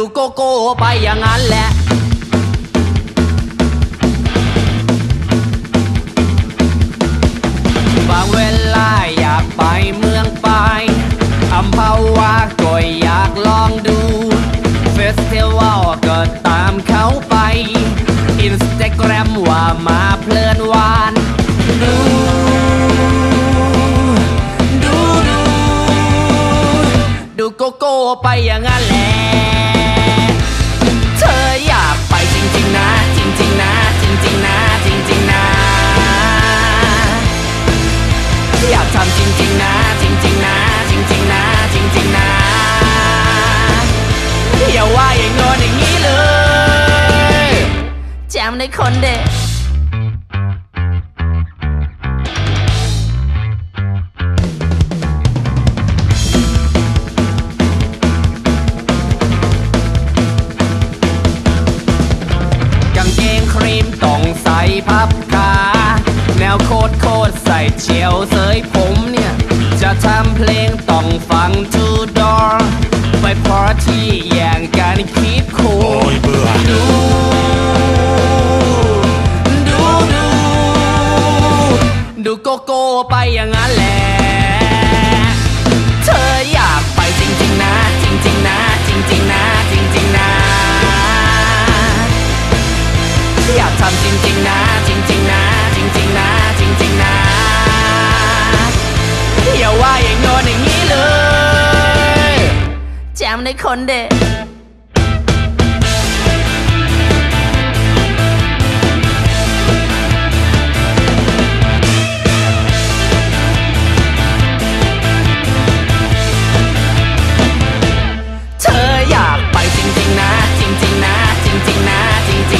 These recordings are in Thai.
ดูโกโก้ไปอย่างนั้นแหละบางเวลาอยากไปเมืองไปอัมพาวาก็อยากลองดูเฟสติวัลก็ตามเขาไปอินสตาแกรมว่ามาเพลินวานดูดูดูดูโกโก้ไปอย่างนั้นแหละ ริงๆนะจริงๆนะจริงๆนะจริงๆนะอยากทำจริงๆนะจริงๆนะจริงๆนะจริงๆนะอย่าว่าอย่างงอนอย่างนี้เลยแจมในคนเด็กก ใส่พับขาแนวโคตรโคตรใส่เฉียวเสยผมเนี่ย จะทำเพลงต้องฟังทูดอร์ไปพอที่แย่งกันคิดคูโอ้ยเบื่อดูดูดูดูโกโก้ไปอย่างนั้นแหละ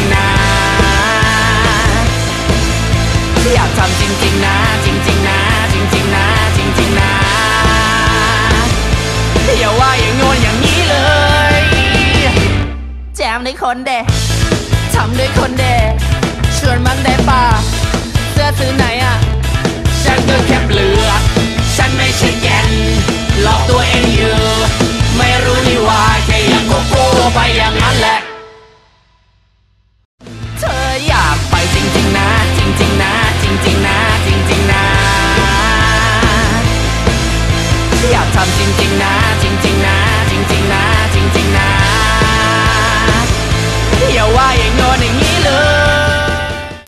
ๆนะอยากทำจริงๆนะจริงๆ แจมในคนเดทำด้วยคนเดชวนมันได้ป่ะเสื้อซื้อไหนอะ ฉันก็แค่เปลือกฉันไม่ใช่แกนหลอกตัวเองอยู่ไม่รู้นี่ว่าแค่อยากโกโก้ไปอย่างนั้นแหละ เธออยากไปจริงๆนะ จริงๆนะ จริงๆนะ จริงๆนะ อยากทำจริงๆนะ จริงๆ